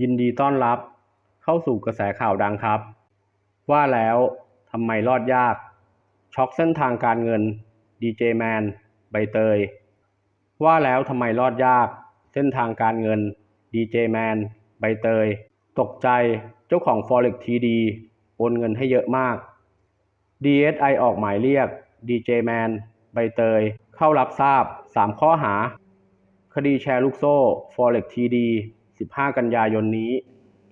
ยินดีต้อนรับเข้าสู่กระแสข่าวดังครับ ว่าแล้วทำไมรอดยาก ช็อกเส้นทางการเงินดีเจแมนใบเตย ว่าแล้วทำไมรอดยาก เส้นทางการเงินดีเจแมนใบเตย ตกใจเจ้าของ Forex TD โอนเงินให้เยอะมาก DSI ออกหมายเรียกดีเจแมนใบเตย เข้ารับทราบ 3 ข้อหา คดีแชร์ลูกโซ่ Forex TD 15 กันยายนนี้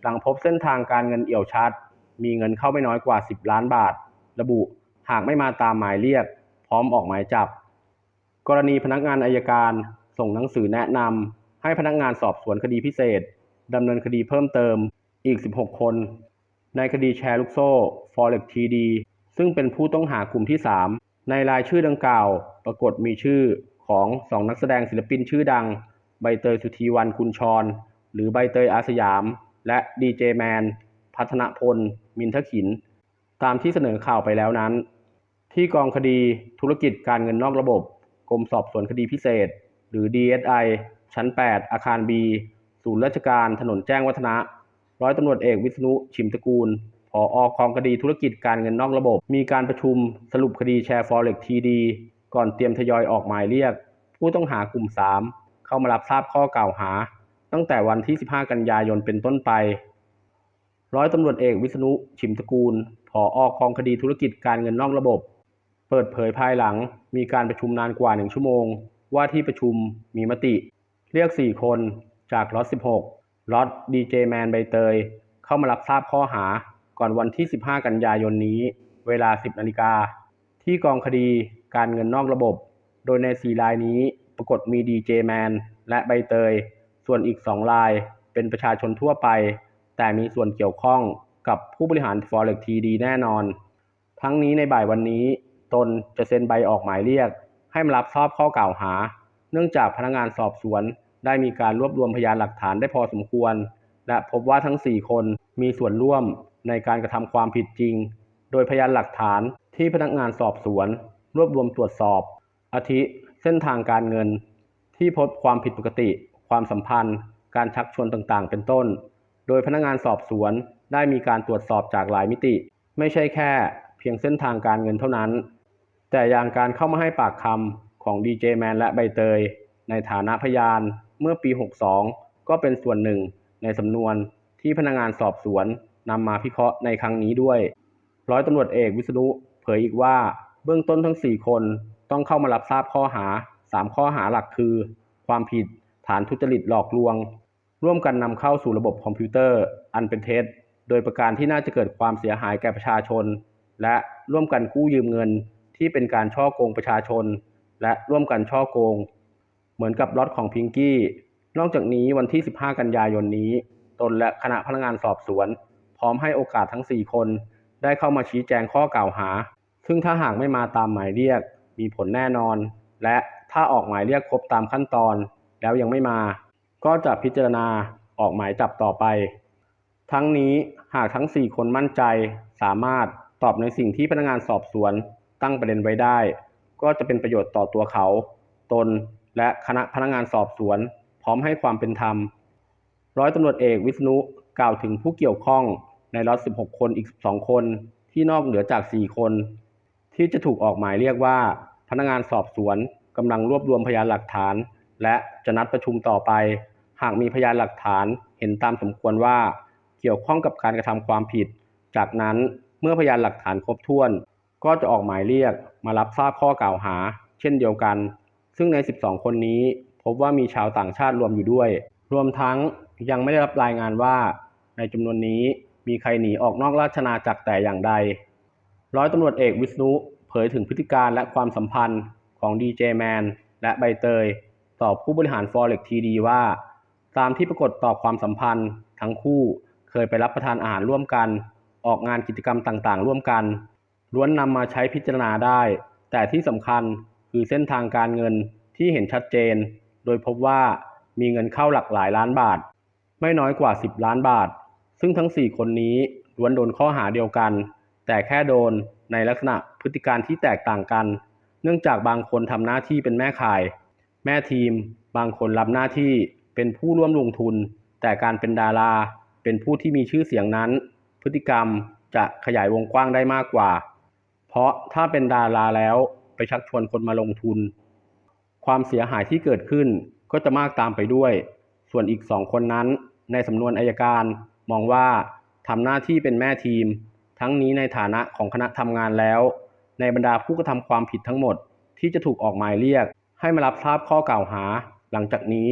หลังพบเส้นทางการเงินเอี่ยวชัด มีเงินเข้าไม่น้อยกว่า 10 ล้านบาท ระบุหากไม่มาตามหมายเรียก พร้อมออกหมายจับ กรณีพนักงานอายการส่งหนังสือแนะนำให้พนักงานสอบสวนคดีพิเศษดำเนินคดีเพิ่มเติมอีก 16 คน ในคดีแชร์ลูกโซ่ Forex TD ซึ่งเป็นผู้ต้องหากลุ่มที่ 3 ในรายชื่อดังกล่าว ปรากฏมีชื่อของสองนักแสดงศิลปินชื่อดัง ใบเตยสุธีวันคุณชร หรือใบเตยอาสยาม และดีเจแมน พัฒนพล มินทขิน ตามที่เสนอข่าวไปแล้วนั้น ที่กองคดีธุรกิจการเงินนอกระบบ กรมสอบสวนคดีพิเศษ หรือ DSI ชั้น 8 อาคาร B ศูนย์ราชการถนนแจ้งวัฒนะ ร้อยตำรวจเอกวิษณุชิมตระกูลผออกองคดีธุรกิจการเงินนอกระบบ มีการประชุมสรุปคดีแชร์ Forex TD ก่อนเตรียมทยอยออกหมายเรียก ผู้ต้องหากลุ่ม 3 เข้ามารับทราบข้อกล่าวหา ตั้งแต่วันที่ 15 กันยายนเป็นต้นไป ร้อยตำรวจเอกวิษณุชิมตระกูลผออกองคดีธุรกิจการเงินนอกระบบ เปิดเผยภายหลังมีการประชุมนานกว่า 1 ชั่วโมง ว่าที่ประชุมมีมติ เรียก 4 คนจากล็อต16ล็อตดีเจแมนใบเตย เข้ามารับทราบข้อหาก่อนวันที่ 15 กันยายนนี้ เวลา 10 นาฬิกา ที่กองคดีการเงินนอกระบบ โดยใน 4 รายนี้ปรากฏมีดีเจแมนและใบเตย ส่วนอีก 2 รายเป็นประชาชนทั่วไป แต่มีส่วนเกี่ยวข้องกับผู้บริหาร Forex TD แน่นอน ทั้งนี้ในบ่ายวันนี้ ตนจะเซ็นใบออกหมายเรียก ให้มารับทราบข้อกล่าวหา เนื่องจากพนักงานสอบสวน ได้มีการรวบรวมพยานหลักฐานได้พอสมควร และพบว่าทั้ง 4 คนมีส่วนร่วมในการกระทำความผิดจริง โดยพยานหลักฐานที่พนักงานสอบสวน รวบรวมตรวจสอบ อาทิ เส้นทางการเงินที่พบความผิดปกติ ความสัมพันธ์ การชักชวนต่างๆ เป็นต้น โดยพนักงานสอบสวนได้มีการตรวจสอบจากหลายมิติ ไม่ใช่แค่เพียงเส้นทางการเงินเท่านั้น แต่อย่างการเข้ามาให้ปากคำของดีเจแมนและใบเตย ในฐานะพยานเมื่อปี 62 ก็เป็นส่วนหนึ่งในสำนวนที่พนักงานสอบสวนนำมาพิเคราะห์ในครั้งนี้ด้วย ร้อยตำรวจเอกวิษณุเผยอีกว่าเบื้องต้นทั้ง 4 คนต้องเข้ามารับทราบข้อหา 3 ข้อหาหลักคือ ความผิด ฐานทุจริตหลอกลวง ร่วมกันนำเข้าสู่ระบบคอมพิวเตอร์ อันเป็นเท็จ โดยประการที่น่าจะเกิดความเสียหายแก่ประชาชน และร่วมกันกู้ยืมเงินที่เป็นการช่อโกงประชาชน และร่วมกันช่อโกง เหมือนกับล็อตของพิงกี้ นอกจากนี้วันที่ 15 กันยายนนี้ ตนและคณะพนักงานสอบสวน พร้อมให้โอกาสทั้ง 4 คน ได้เข้ามาชี้แจงข้อกล่าวหา ซึ่งถ้าหากไม่มาตามหมายเรียก มีผลแน่นอน และถ้าออกหมายเรียกครบตามขั้นตอน แล้วยังไม่มา ก็จะพิจารณาออกหมายจับต่อไป ทั้งนี้หากทั้ง 4 คนมั่นใจ สามารถตอบในสิ่งที่พนักงานสอบสวนตั้งประเด็นไว้ได้ ก็จะเป็นประโยชน์ต่อตัวเขา ตนและคณะพนักงานสอบสวน พร้อมให้ความเป็นธรรม ร้อยตำรวจเอกวิษณุกล่าวถึงผู้เกี่ยวข้องในล็อต16 คนอีก 12 คนที่นอกเหนือจาก 4 คน ที่จะถูกออกหมายเรียกว่า พนักงานสอบสวนกำลังรวบรวมพยานหลักฐาน และจะนัดประชุมต่อไป หากมีพยานหลักฐานเห็นตามสมควรว่า เกี่ยวข้องกับการกระทำความผิด จากนั้นเมื่อพยานหลักฐานครบถ้วน ก็จะออกหมายเรียกมารับทราบข้อกล่าวหา เช่นเดียวกัน ซึ่งใน 12 คนนี้พบว่ามีชาวต่างชาติรวมอยู่ด้วย รวมทั้งยังไม่ได้รับรายงานว่า ในจำนวนนี้มีใครหนีออกนอกราชนาจักรแต่อย่างใด ร้อยตำรวจเอกวิษณุเผยถึงพฤติการและความสัมพันธ์ของดีเจแมนและใบเตย ต่อผู้บริหาร Forex TD ว่า ตามที่ปรากฏต่อความสัมพันธ์ ทั้งคู่เคยไปรับประทานอาหารร่วมกัน ออกงานกิจกรรมต่างๆ ร่วมกัน ล้วนนำมาใช้พิจารณาได้ แต่ที่สำคัญคือเส้นทางการเงินที่เห็นชัดเจน โดยพบว่ามีเงินเข้าหลักหลายล้านบาท ไม่น้อยกว่า 10 ล้านบาท ซึ่งทั้ง 4 คนนี้ล้วนโดนข้อหาเดียวกัน แต่แค่โดนในลักษณะพฤติการที่แตกต่างกัน เนื่องจากบางคนทำหน้าที่เป็นแม่ข่าย แม่ทีมบางคนรับหน้าที่เป็นผู้ร่วมลงทุน แต่การเป็นดารา เป็นผู้ที่มีชื่อเสียงนั้น พฤติกรรมจะขยายวงกว้างได้มากกว่า เพราะถ้าเป็นดาราแล้วไปชักชวนคนมาลงทุน ความเสียหายที่เกิดขึ้นก็จะมากตามไปด้วย ส่วนอีกสองคนนั้น ในสำนวนอายการมองว่าทำหน้าที่เป็นแม่ทีม ทั้งนี้ในฐานะของคณะทำงานแล้ว ในบรรดาผู้กระทำความผิดทั้งหมดที่จะถูกออกหมายเรียก ให้มารับทราบข้อกล่าวหา หลังจากนี้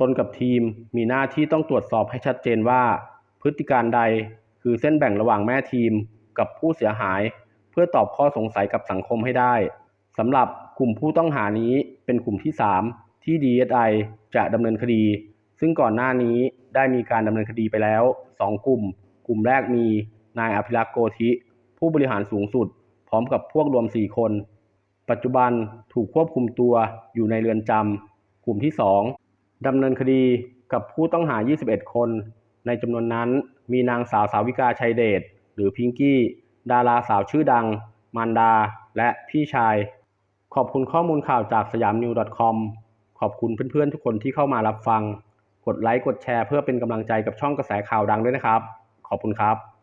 ตนกับทีมมีหน้าที่ต้องตรวจสอบให้ชัดเจนว่า พฤติการใดคือเส้นแบ่งระหว่างแม่ทีมกับผู้เสียหาย เพื่อตอบข้อสงสัยกับสังคมให้ได้สำหรับกลุ่มผู้ต้องหานี้เป็นกลุ่มที่ 3 ที่ DSI จะดำเนินคดี ซึ่งก่อนหน้านี้ได้มีการดำเนินคดีไปแล้ว 2 กลุ่ม กลุ่มแรกมีนายอภิรักษ์โกธิ ผู้บริหารสูงสุด พร้อมกับพวกรวม 4 คน ปัจจุบันถูกควบคุมตัวอยู่ในเรือนจำกลุ่มที่ 2ดำเนินคดีกับผู้ต้องหา 21 คน ในจำนวนนั้นมีนางสาวสาวิกาชัยเดชหรือพิงกี้ ดาราสาวชื่อดัง มารดา และพี่ชาย ขอบคุณข้อมูลข่าวจากสยามนิว .com ขอบคุณเพื่อนๆ ทุกคนที่เข้ามารับฟัง กดไลค์ กดแชร์เพื่อเป็นกำลังใจกับช่องกระแสข่าวดังด้วยนะครับ ขอบคุณครับ